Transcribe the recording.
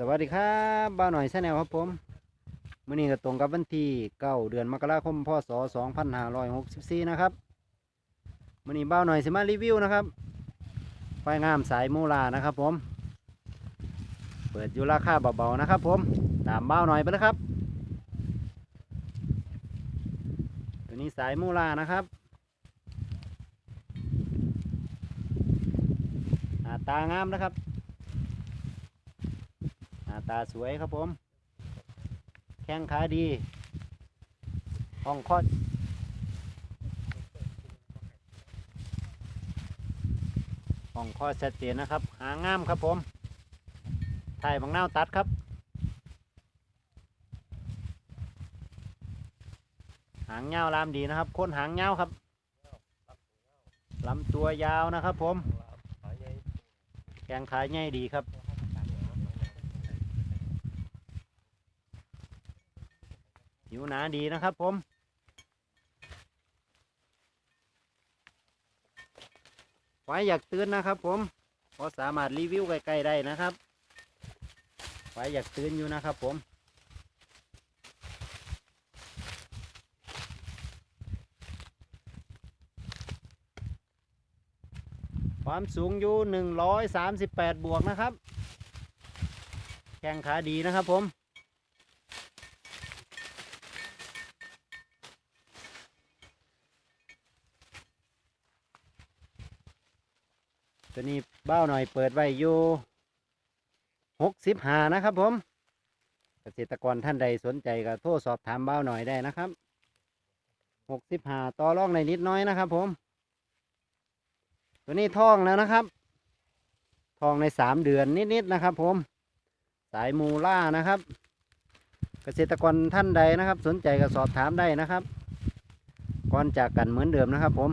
สวัสดีครับบ้าหน่อยชาแนลครับผมมื่อนี้ก็ตรงกับวันที่เก้าเดือนมกราคมพศสองพันห้าร้อยหกสิบสี่นะครับมื่อนี้บ้าหน่อยสิมารีวิวนะครับไฟงามสายมูลานะครับผม เปิดอยู่ราคาเบาๆนะครับผมตามบ้าหน่อยไปเลยครับ ตัวนี้สายมูลานะครับหน้าตางามนะครับ ตาสวยครับผม แข้งขาดีห้องคอดห้องคอดชัดเจนนะครับ หางามครับผมถ่ายบางนาตัดครับ หางเงาลามดีนะครับคนหางเงาครับลำตัวยาวนะครับผมแข้งขาใหญ่ดีครับ ผิวหนาดีนะครับผมไว้อยากตื่นนะครับผมก็สามารถรีวิวใกล้ๆได้นะครับไว้อยากตื่นอยู่นะครับผมความสูงอยู่หนึ่งร้อยสามสิบแปดบวกนะครับ แข้งขาดีนะครับผม ตัวนี้เบ้าหน่อยเปิดไว้อยู่หกสิบหานะครับผม เกษตรกรท่านใดสนใจก็โทรสอบถามเบ้าหน่อยได้นะครับหกสิบหาต่อรองในนิดน้อยนะครับ ผม ตัวนี้ท่องแล้วนะครับ ทองในสามเดือนนิดๆนะครับ ผม สายมูล่านะครับ เกษตรกรท่านใดนะครับ สนใจก็สอบถามได้นะครับ ก่อนจากกันเหมือนเดิมนะครับ ผม